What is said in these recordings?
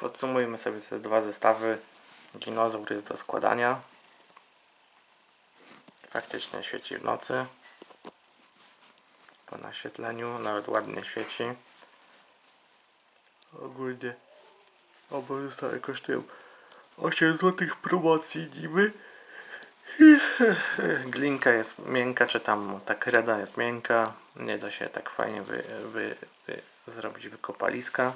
Podsumujmy sobie te dwa zestawy. Dinozaur jest do składania. Faktycznie świeci w nocy. Po naświetleniu nawet ładnie świeci. Ogólnie oba zestawy kosztują 8 zł promocji niby. Glinka jest miękka, czy tam ta kreda jest miękka. Nie da się tak fajnie wy, wy, wy, zrobić wykopaliska.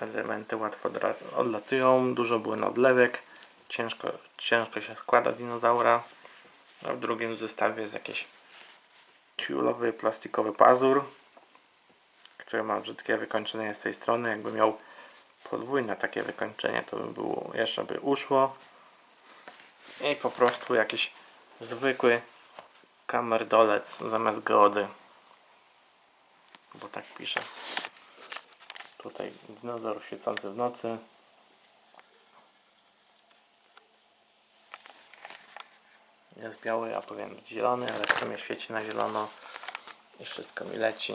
Elementy łatwo odlatują, dużo było odlewek. Ciężko, ciężko się składa dinozaura. A w drugim zestawie jest jakiś ciulowy plastikowy pazur, który ma brzydkie wykończenie z tej strony. Jakby miał podwójne takie wykończenie, to by było jeszcze by uszło. I po prostu jakiś zwykły kamerdolec zamiast geody. Bo tak pisze. Tutaj dinozaur świecący w nocy. Jest biały, a powinien być zielony, ale w sumie świeci na zielono i wszystko mi leci.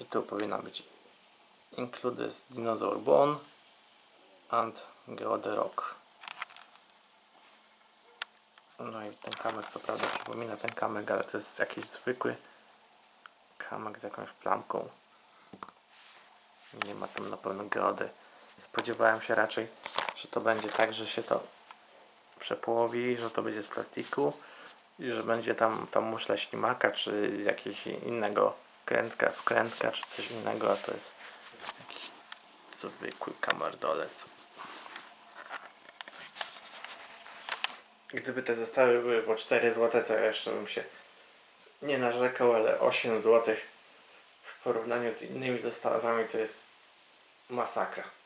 I tu powinna być includes dinosaur bone and geode rock. No i ten kamyk co prawda przypomina ten kamyk, ale to jest jakiś zwykły kamyk z jakąś plamką. Nie ma tam na pewno geody. Spodziewałem się raczej, że to będzie tak, że się to przepołowi, że to będzie z plastiku i że będzie tam, tam muszla ślimaka, czy jakiegoś innego krętka, wkrętka, czy coś innego, a to jest jakiś zwykły kamardolec. Gdyby te zestawy były po 4 zł, to jeszcze bym się nie narzekał, ale 8 zł w porównaniu z innymi zestawami to jest masakra.